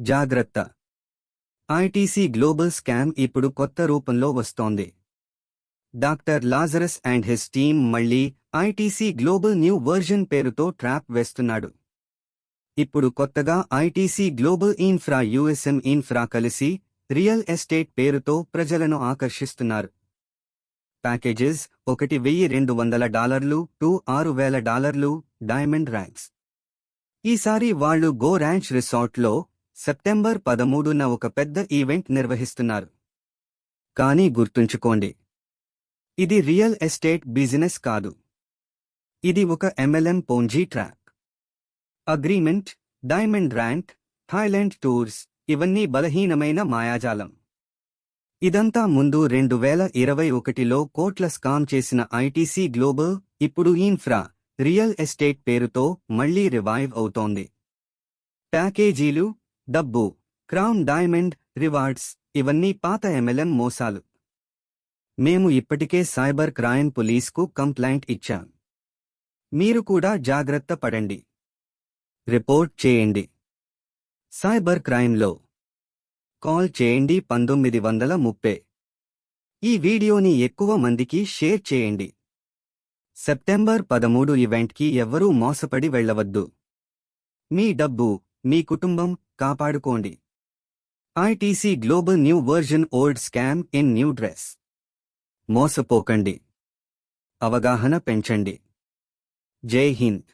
జాగ్రత్త. ITC global scam ఇప్పుడు కొత్త రూపంలో వస్తోంది. Doctor Lazarus and his team మళ్ళీ ఐటీసీ గ్లోబల్ న్యూ వర్జన్ పేరుతో ట్రాప్ వేస్తున్నాడు. ఇప్పుడు కొత్తగా ITC global infra USM infra కలిసి రియల్ ఎస్టేట్ పేరుతో ప్రజలను ఆకర్షిస్తున్నారు. ప్యాకేజెస్ ఒకటి వెయ్యి రెండు వందల డాలర్లు టు ఆరు వేల డాలర్లు డైమండ్ ర్యాంక్స్. ఈసారి వాళ్ళు గో ర్యాంచ్ రిసార్ట్లో సెప్టెంబర్ పదమూడున ఒక పెద్ద ఈవెంట్ నిర్వహిస్తున్నారు. కానీ గుర్తుంచుకోండి. ఇది రియల్ ఎస్టేట్ బిజినెస్ కాదు. ఇది ఒక MLM Ponzi track. Agreement diamond rank Thailand tours ఇవన్నీ బలహీనమైన మాయాజాలం. ఇదంతా ముందు రెండు వేల ఇరవై ఒకటిలో కోట్ల స్కామ్ చేసిన ఐటీసీ గ్లోబల్ ఇప్పుడు ఇన్ఫ్రా రియల్ ఎస్టేట్ పేరుతో మళ్ళీ రివైవ్ అవుతోంది. ప్యాకేజీలు డబ్బు క్రౌన్ డైమండ్ రివార్డ్స్ ఇవన్నీ పాత ఎంఎల్ఎం మోసాలు. మేము ఇప్పటికే సైబర్ క్రైమ్ పోలీస్కు కంప్లైంట్ ఇచ్చాం. మీరు కూడా జాగ్రత్త పడండి. రిపోర్ట్ చేయండి. సైబర్ క్రైమ్లో. కాల్ చేయండి పంతొమ్మిది వందల ముప్పై. ఈ వీడియోని ఎక్కువ మందికి షేర్ చేయండి. సెప్టెంబర్ పదమూడు ఈవెంట్కి ఎవ్వరూ మోసపడి వెళ్ళవద్దు. మీ డబ్బు మీ కుటుంబం కాపాడుకోండి. ITC global new version old scam in new dress మోసపోకండి. అవగాహన పెంచండి. జై హింద్.